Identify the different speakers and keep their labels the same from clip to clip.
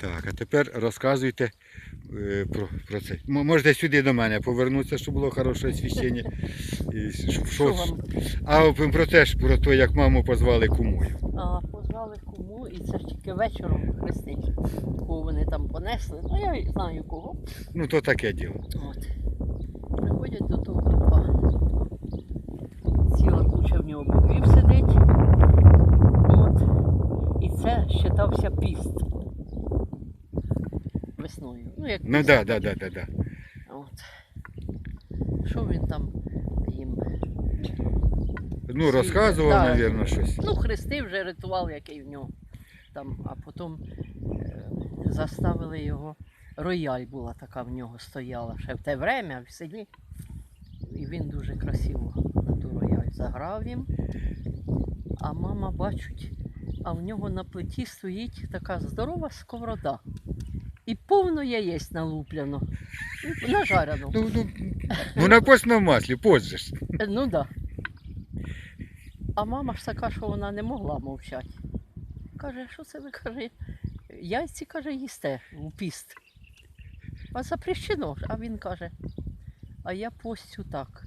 Speaker 1: Так, а тепер розказуйте е, про, про це. Можете сюди до мене повернутися, щоб було хороше освіщення. І що-
Speaker 2: Що
Speaker 1: що-
Speaker 2: вам?
Speaker 1: А про те ж, про те, як маму позвали кумою.
Speaker 2: А, позвали кому, і це ж тільки вечором хрестить. Кого вони там понесли. Ну я знаю кого.
Speaker 1: Ну, то таке діло.
Speaker 2: От. Приходять до того купа. Ціла куча в нього бобів сидить. От. І це считався піст. Весною. Ну, як
Speaker 1: Ну да, да, да, да, да.
Speaker 2: От. Що він там їм?
Speaker 1: Ну, розказував,
Speaker 2: Так.
Speaker 1: мабуть, щось.
Speaker 2: Ну, хрестив вже ритуал, який в нього. Там, а потім е, заставили його. Рояль була така в нього стояла ще в те время в селі. І він дуже красиво на ту рояль заграв їм. А мама бачить, а в нього на плиті стоїть така здорова сковорода. І повно яєць налупляно. Нажарено.
Speaker 1: Ну, ну, ну на постному маслі, позже ж.
Speaker 2: Е, Ну да. А мама ж така, що вона не могла мовчати. Каже, що це ви каже, яйці каже, їсте у піст. А запрещено ж. А він каже, а я постю так.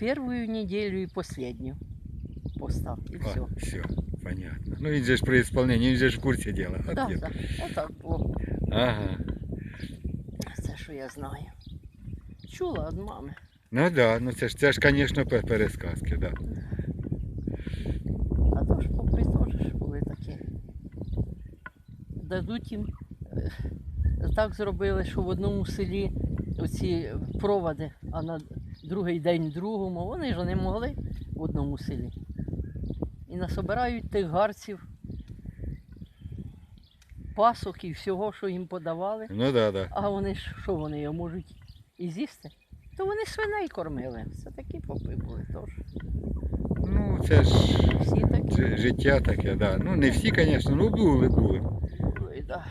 Speaker 2: Первую неділю і последню. Поста. І все.
Speaker 1: А, все, понятно. Ну він же ж при ісполненні, він же ж в курсі діла.
Speaker 2: Да, да. Отак було.
Speaker 1: Ага.
Speaker 2: Це що я знаю. Чула від мами.
Speaker 1: Ну так, да, ну це ж, це ж, звісно, пе- пересказки, да.
Speaker 2: А то ж попри теж були такі. Дадуть їм. е, Так зробили, що в одному селі оці проводи, а на другий день в другому. Вони ж не могли в одному селі. І насобирають тих гарців, пасок і всього, що їм подавали.
Speaker 1: Ну да, да.
Speaker 2: А вони ж що вони його можуть і з'їсти? То вони свиней кормили. Це такі попи були теж.
Speaker 1: Ну, це ж
Speaker 2: Всі такі
Speaker 1: життя таке, да. Ну не всі, звісно, ну були, були.
Speaker 2: були, да.